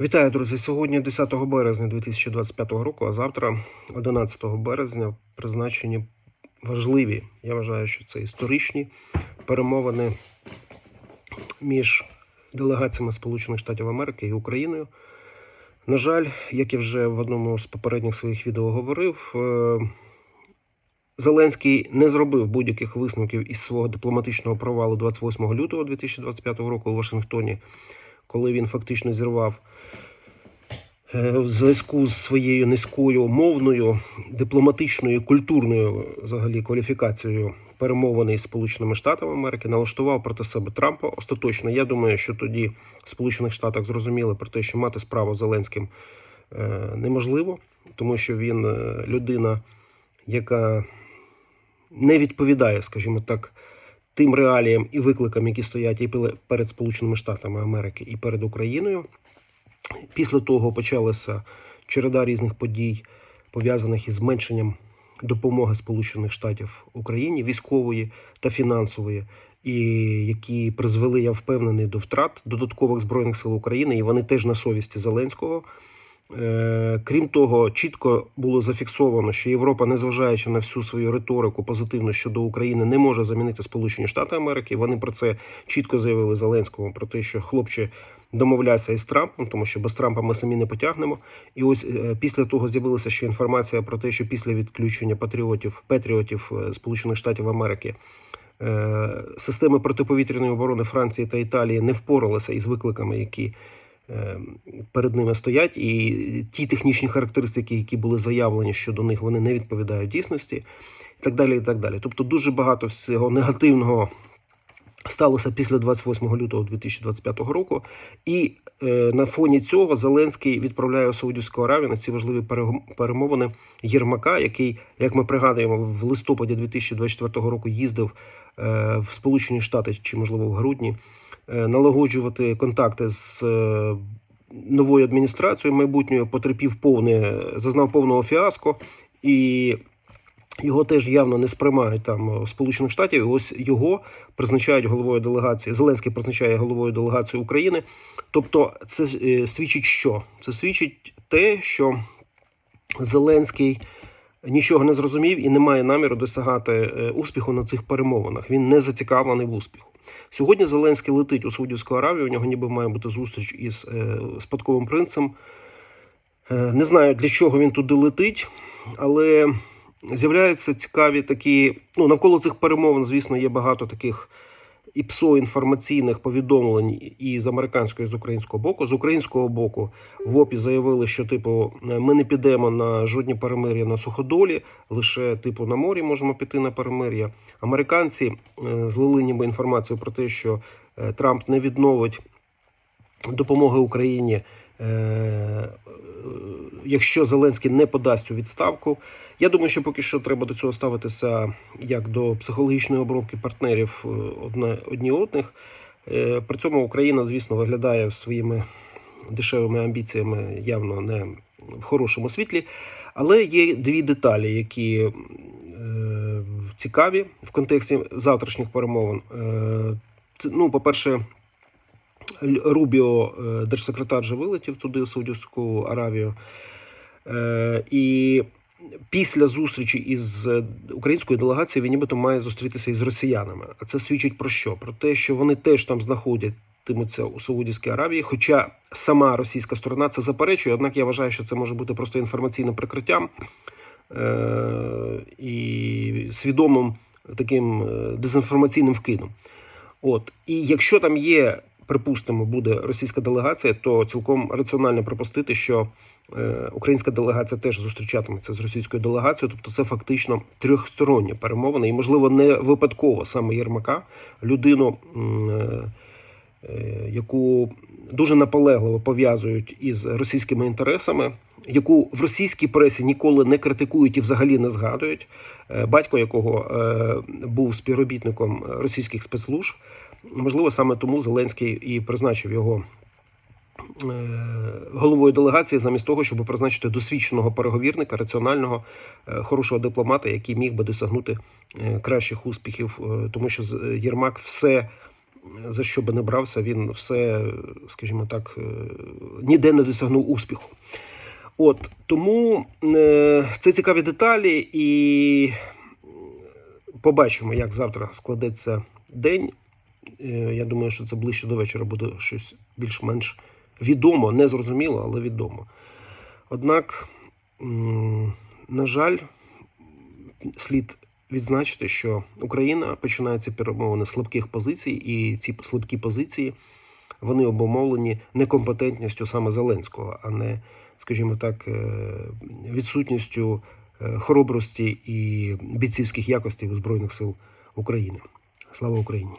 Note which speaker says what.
Speaker 1: Вітаю, друзі! Сьогодні 10 березня 2025 року, а завтра, 11 березня, призначені важливі. Я вважаю, що це історичні перемовини між делегаціями Сполучених Штатів Америки і Україною. На жаль, як я вже в одному з попередніх своїх відео говорив, е, Зеленський не зробив будь-яких висновків із свого дипломатичного провалу 28 лютого 2025 року у Вашингтоні, коли він фактично зірвав е, в зв'язку з своєю низькою мовною, дипломатичною, культурною взагалі кваліфікацією перемовини із Сполученими Штатами Америки, налаштував проти себе Трампа. Остаточно, я думаю, що тоді в Сполучених Штатах зрозуміли про те, що мати справу з Зеленським е, неможливо, тому що він е, людина, яка не відповідає, скажімо так, тим реаліям і викликам, які стоять і перед Сполученими Штатами Америки, і перед Україною. Після того почалася череда різних подій, пов'язаних із зменшенням допомоги Сполучених Штатів Україні, військової та фінансової, і які призвели, я впевнений, до втрат додаткових збройних сил України, і вони теж на совісті Зеленського. Е, Крім того, чітко було зафіксовано, що Європа, незважаючи на всю свою риторику позитивну щодо України, не може замінити Сполучені Штати Америки. Вони про це чітко заявили Зеленському про те, що хлопче домовляйся із Трампом, тому що без Трампа ми самі не потягнемо. І ось е, після того з'явилася ще інформація про те, що після відключення патріотів патріотів е, Сполучених Штатів Америки. Системи протиповітряної оборони Франції та Італії не впоралися із викликами, які перед ними стоять, і ті технічні характеристики, які були заявлені щодо них, вони не відповідають дійсності, і так далі. І так далі. Тобто, дуже багато всього негативного сталося після 28 лютого 2025 року. І е, на фоні цього Зеленський відправляє у Саудівську Аравію на ці важливі перемовини Єрмака, який, як ми пригадуємо, в листопаді 2024 року їздив е, в Сполучені Штати чи, можливо, в грудні, е, налагоджувати контакти з. е, Новою адміністрацією майбутньою потерпів повне, зазнав повного фіаско, і його теж явно не сприймають там в Сполучених Штатів. Ось його призначають головою делегації. Зеленський призначає головою делегації України. Тобто, це е, свідчить що? Це свідчить те, що Зеленський нічого не зрозумів і не має наміру досягати е, успіху на цих перемовинах. Він не зацікавлений в успіху. Сьогодні Зеленський летить у Саудівську Аравію. У нього ніби має бути зустріч із е, спадковим принцем. Е, Не знаю, для чого він туди летить, але з'являються цікаві такі. Ну, навколо цих перемовин, звісно, є багато таких і псоінформаційних повідомлень і з американського, і з українського боку. З українського боку в ОПІ заявили, що типу ми не підемо на жодні перемир'я на суходолі, лише типу на морі можемо піти на перемир'я. Американці е, злили ніби інформацію про те, що е, Трамп не відновить допомоги Україні. Якщо Зеленський не подасть у відставку, я думаю, що поки що треба до цього ставитися як до психологічної обробки партнерів е, одне одні одних. Е, При цьому Україна, звісно, виглядає своїми дешевими амбіціями явно не в хорошому світлі. Але є дві деталі, які е, цікаві в контексті завтрашніх перемовин. Це, ну, по-перше, Рубіо, держсекретар, же вилетів туди, в Саудівську Аравію. Е, І після зустрічі із е, українською делегацією він нібито має зустрітися із росіянами. А це свідчить про що? Про те, що вони теж там знаходятимуться у Саудівській Аравії. Хоча сама російська сторона це заперечує, однак я вважаю, що це може бути просто інформаційним прикриттям е- і свідомим таким дезінформаційним вкидом. От і якщо там є, припустимо, буде російська делегація, то цілком раціонально припустити, що е, українська делегація теж зустрічатиметься з російською делегацією. Тобто, це фактично трьохсторонні перемовини, і можливо не випадково саме Єрмака, людину. е, е, Яку дуже наполегливо пов'язують із російськими інтересами, яку в російській пресі ніколи не критикують і взагалі не згадують, Е, батько якого е, був співробітником російських спецслужб. Можливо, саме тому Зеленський і призначив його е, головою делегації, замість того, щоб призначити досвідченого переговірника, раціонального, хорошого дипломата, який міг би досягнути кращих успіхів, тому що Єрмак все за що би не брався, він все, скажімо так, ніде не досягнув успіху. От тому е, це цікаві деталі, і побачимо, як завтра складеться день. Е, Я думаю, що це ближче до вечора буде щось більш-менш відомо, не зрозуміло, але відомо. Однак, на жаль, слід відзначити, що Україна починає ці перемовини слабких позицій, і ці слабкі позиції вони обумовлені некомпетентністю саме Зеленського, а не, скажімо так, е, відсутністю е, хоробрості і бійцівських якостей у Збройних сил України. Слава Україні!